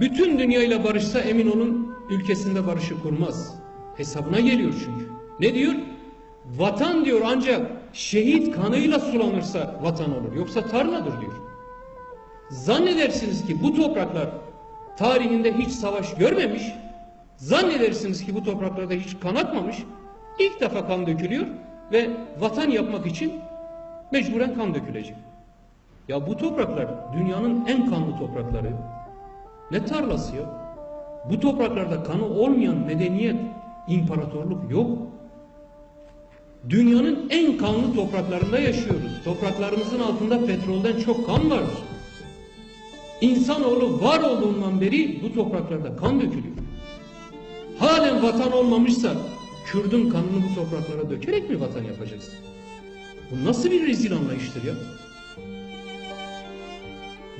bütün dünyayla barışsa emin olun ülkesinde barışı kurmaz. Hesabına geliyor çünkü. Ne diyor? Vatan diyor ancak şehit kanıyla sulanırsa vatan olur. Yoksa tarladır diyor. Zannedersiniz ki bu topraklar tarihinde hiç savaş görmemiş. Zannedersiniz ki bu topraklarda hiç kan akmamış. İlk defa kan dökülüyor ve vatan yapmak için mecburen kan dökülecek. Ya bu topraklar dünyanın en kanlı toprakları. Ne tarlası ya? Bu topraklarda kanı olmayan medeniyet, imparatorluk yok. Dünyanın en kanlı topraklarında yaşıyoruz. Topraklarımızın altında petrolden çok kan vardır. İnsanoğlu var olduğundan beri bu topraklarda kan dökülüyor. Halen vatan olmamışsa Kürdün kanını bu topraklara dökerek mi vatan yapacaksın? Bu nasıl bir rezil anlayıştır ya?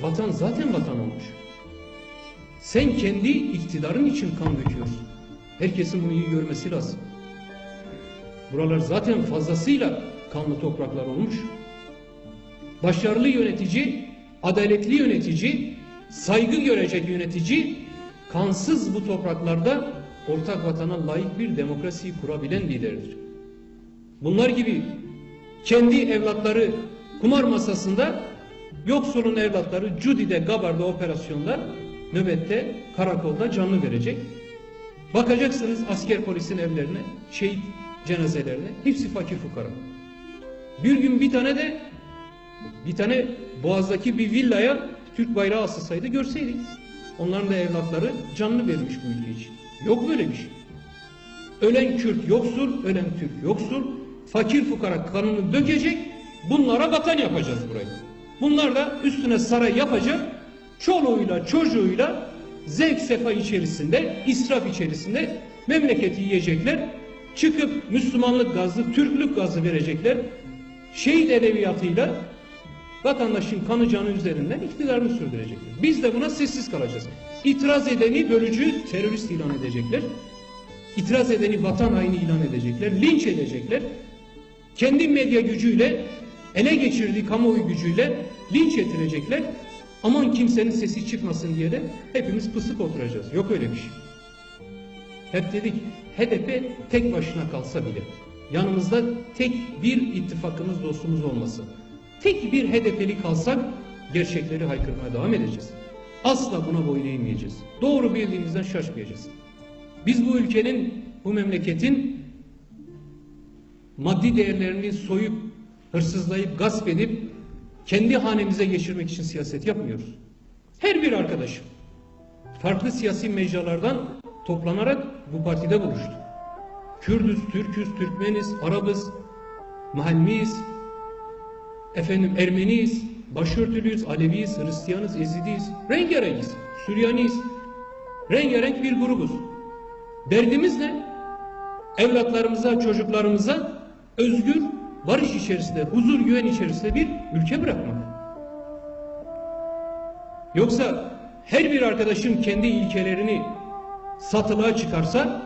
Vatan zaten vatan olmuş. Sen kendi iktidarın için kan döküyorsun. Herkesin bunu iyi görmesi lazım. Buralar zaten fazlasıyla kanlı topraklar olmuş. Başarılı yönetici, adaletli yönetici, saygı görecek yönetici, kansız bu topraklarda ortak vatana layık bir demokrasiyi kurabilen liderdir. Bunlar gibi kendi evlatları kumar masasında, yoksulun evlatları Cudi'de, Gabar'da operasyonlar, nöbette, karakolda canlı verecek. Bakacaksınız asker polisin evlerine, şehit cenazelerine, hepsi fakir fukara. Bir gün bir tane de bir tane Boğaz'daki bir villaya Türk bayrağı asılsaydı görseydik. Onların da evlatları canlı vermiş bu ülke için. Yok böyle bir şey. Ölen Kürt yoksul, ölen Türk yoksul. Fakir fukara kanını dökecek. Bunlara vatan yapacağız burayı. Bunlar da üstüne saray yapacak. Çoluğuyla çocuğuyla zevk sefa içerisinde, israf içerisinde memleketi yiyecekler. Çıkıp Müslümanlık gazı, Türklük gazı verecekler. Şehit edebiyatıyla vatandaşın kanı canı üzerinden iktidarını sürdürecekler. Biz de buna sessiz kalacağız. İtiraz edeni bölücü terörist ilan edecekler. İtiraz edeni vatan haini ilan edecekler. Linç edecekler. Kendi medya gücüyle ele geçirdiği kamuoyu gücüyle linç ettirecekler. Aman kimsenin sesi çıkmasın diye de hepimiz pısık oturacağız. Yok öyle bir şey. Hep dedik HDP tek başına kalsa bile yanımızda tek bir ittifakımız dostumuz olmasın. Tek bir HDP'li kalsak gerçekleri haykırmaya devam edeceğiz. Asla buna boyun eğmeyeceğiz. Doğru bildiğimizden şaşmayacağız. Biz bu ülkenin, bu memleketin maddi değerlerini soyup, hırsızlayıp, gasp edip kendi hanemize geçirmek için siyaset yapmıyoruz. Her bir arkadaşım farklı siyasi mecralardan toplanarak bu partide buluştu. Kürdüz, Türküz, Türkmeniz, Arabız, Mahalmiyiz, efendim Ermeniyiz, başörtülüyüz, Aleviyiz, Hristiyanız, Ezidiyiz, rengarengiz, Süryaniyiz. Rengarenk bir grubuz. Derdimiz ne? Evlatlarımıza, çocuklarımıza özgür, barış içerisinde, huzur, güven içerisinde bir ülke bırakmak. Yoksa her bir arkadaşım kendi ilkelerini satılığa çıkarsa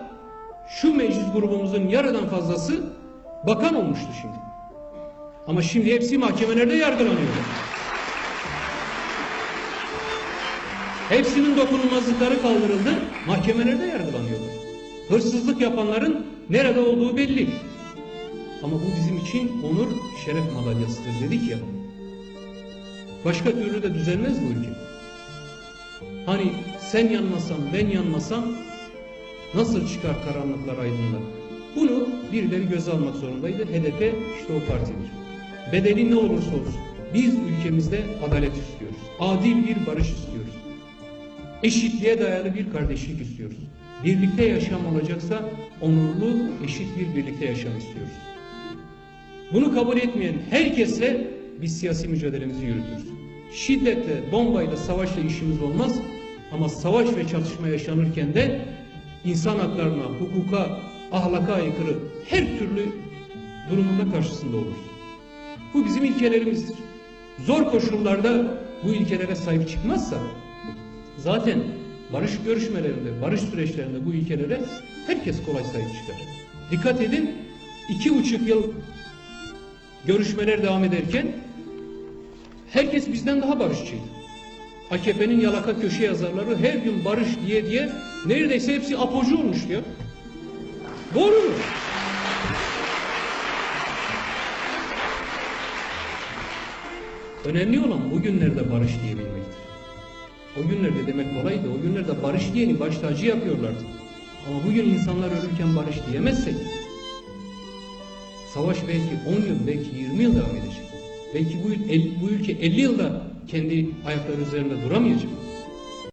şu meclis grubumuzun yarıdan fazlası bakan olmuştu şimdi. Ama şimdi hepsi mahkemelerde yargılanıyor. Hepsinin dokunulmazlıkları kaldırıldı, mahkemelerde yargılanıyorlar. Hırsızlık yapanların nerede olduğu belli. Ama bu bizim için onur, şeref madalyasıdır dedik ya. Başka türlü de düzelmez bu ülke. Hani sen yanmasan, ben yanmasam nasıl çıkar karanlıklar aydınlar? Bunu birileri göze almak zorundaydı. HDP işte o partidir. Bedeli ne olursa olsun. Biz ülkemizde adalet istiyoruz. Adil bir barış istiyoruz. Eşitliğe dayalı bir kardeşlik istiyoruz. Birlikte yaşam olacaksa onurlu, eşit bir birlikte yaşam istiyoruz. Bunu kabul etmeyen herkesle biz siyasi mücadelemizi yürütürüz. Şiddetle, bombayla, savaşla işimiz olmaz ama savaş ve çatışma yaşanırken de insan haklarına, hukuka, ahlaka aykırı her türlü durumunda karşısında oluruz. Bu bizim ilkelerimizdir. Zor koşullarda bu ilkelere sahip çıkmazsa zaten barış görüşmelerinde, barış süreçlerinde bu ilkelere herkes kolay sahip çıkar. Dikkat edin, iki buçuk yıl görüşmeler devam ederken herkes bizden daha barışçıydı. AKP'nin yalaka köşe yazarları her gün barış diye diye neredeyse hepsi apocu olmuş ya. Doğru mu? Önemli olan bugünlerde barış diyebilmektir. O günlerde demek kolaydı. O günlerde barış diyeni baş tacı yapıyorlardı. Ama bugün insanlar ölürken barış diyemezsek savaş belki 10 yıl, belki 20 yıl devam edecek. Belki bu, bu ülke 50 yılda kendi ayakları üzerinde duramayacak.